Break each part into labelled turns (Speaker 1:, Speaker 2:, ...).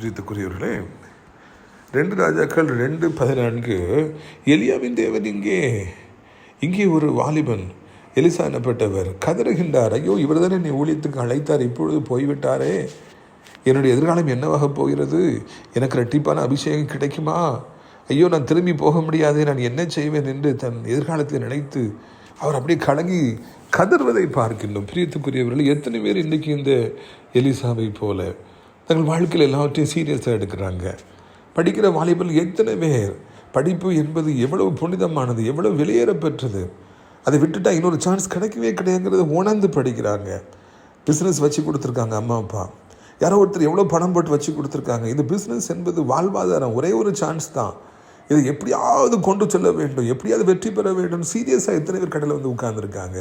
Speaker 1: பிரியத்துக்குரியவர்களே ரெண்டு ராஜாக்கள் ரெண்டு பதினான்கு. எலியாவின் தேவன் இங்கே. இங்கே ஒரு வாலிபன் எலிசா எனப்பட்டவர் கதறுகின்றார் ஐயோ இவர் தானே என்னை ஊழியத்துக்கு அழைத்தார் இப்பொழுது போய்விட்டாரே. என்னுடைய எதிர்காலம் என்னவாக போகிறது? எனக்கு ரெட்டிப்பான அபிஷேகம் கிடைக்குமா? ஐயோ நான் திரும்பி போக முடியாது நான் என்ன செய்வேன்? என்று தன் எதிர்காலத்தை நினைத்து அவர் அப்படியே கலங்கி கதர்வதை பார்க்கின்றோம் பிரியத்துக்குரியவர்கள் எத்தனை பேர் இன்றைக்கு இந்த எலிசாவை போல? தங்கள் வாழ்க்கையில் எல்லாவற்றையும் சீரியஸாக எடுக்கிறாங்க. படிக்கிற வாலிபல் எத்தனை பேர்? படிப்பு என்பது எவ்வளவு புனிதமானது எவ்வளவு வெளியேறப்பெற்றது அதை விட்டுட்டா இன்னொரு சான்ஸ் கிடைக்கவே கிடையாதுங்கிறத உணர்ந்து படிக்கிறாங்க. பிஸ்னஸ் வச்சு கொடுத்துருக்காங்க அம்மா அப்பா. யாரோ ஒருத்தர் எவ்வளோ பணம் போட்டு வச்சு கொடுத்துருக்காங்க. இந்த பிஸ்னஸ் என்பது வாழ்வாதாரம் ஒரே ஒரு சான்ஸ் தான். இதை எப்படியாவது கொண்டு செல்ல வேண்டும் எப்படியாவது வெற்றி பெற வேண்டும். சீரியஸாக எத்தனை பேர் கடையில் வந்து உட்கார்ந்துருக்காங்க?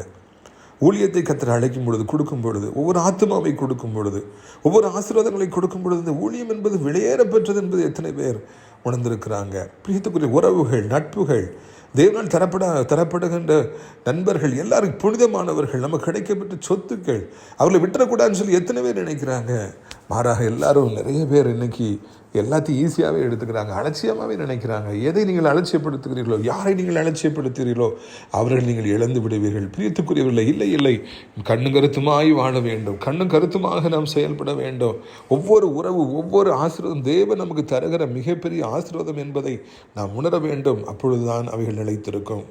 Speaker 1: ஊழியத்தை கத்திர அழைக்கும் பொழுது கொடுக்கும் பொழுது ஒவ்வொரு ஆத்மாவை கொடுக்கும் பொழுது ஒவ்வொரு ஆசீர்வாதங்களை கொடுக்கும் பொழுது இந்த ஊழியம் என்பது வெளியேற பெற்றது என்பது எத்தனை பேர் உணர்ந்திருக்கிறாங்க. பிரியத்துக்குரிய உறவுகள் நட்புகள் தேவனால் தரப்பட தரப்படுகின்ற நண்பர்கள் எல்லாரும் புனிதமானவர்கள் நமக்கு கிடைக்கப்பட்ட சொத்துக்கள் அவர்களை விட்டுறக்கூடாதுன்னு சொல்லி எத்தனை பேர் நினைக்கிறாங்க? மாறாக எல்லாரும் நிறைய பேர் இன்னைக்கு எல்லாத்தையும் ஈஸியாகவே எடுத்துக்கிறாங்க அலட்சியமாகவே நினைக்கிறாங்க. எதை நீங்கள் அலட்சியப்படுத்துகிறீர்களோ யாரை நீங்கள் அலட்சியப்படுத்துகிறீர்களோ அவர்கள் நீங்கள் இழந்து விடுவீர்கள். பிரியத்துக்குரியவர்களை இல்லை இல்லை. கண்ணு கருத்துமாய் வாழ வேண்டும். கண்ணும் கருத்துமாக நாம் செயல்பட வேண்டும். ஒவ்வொரு உறவு ஒவ்வொரு ஆசீர்வாதம் தேவன் நமக்கு தருகிற மிகப்பெரிய ஆசீர்வாதம் என்பதை நாம் உணர வேண்டும். அப்பொழுதுதான் அவைகள் நிலைத்திருக்கும்.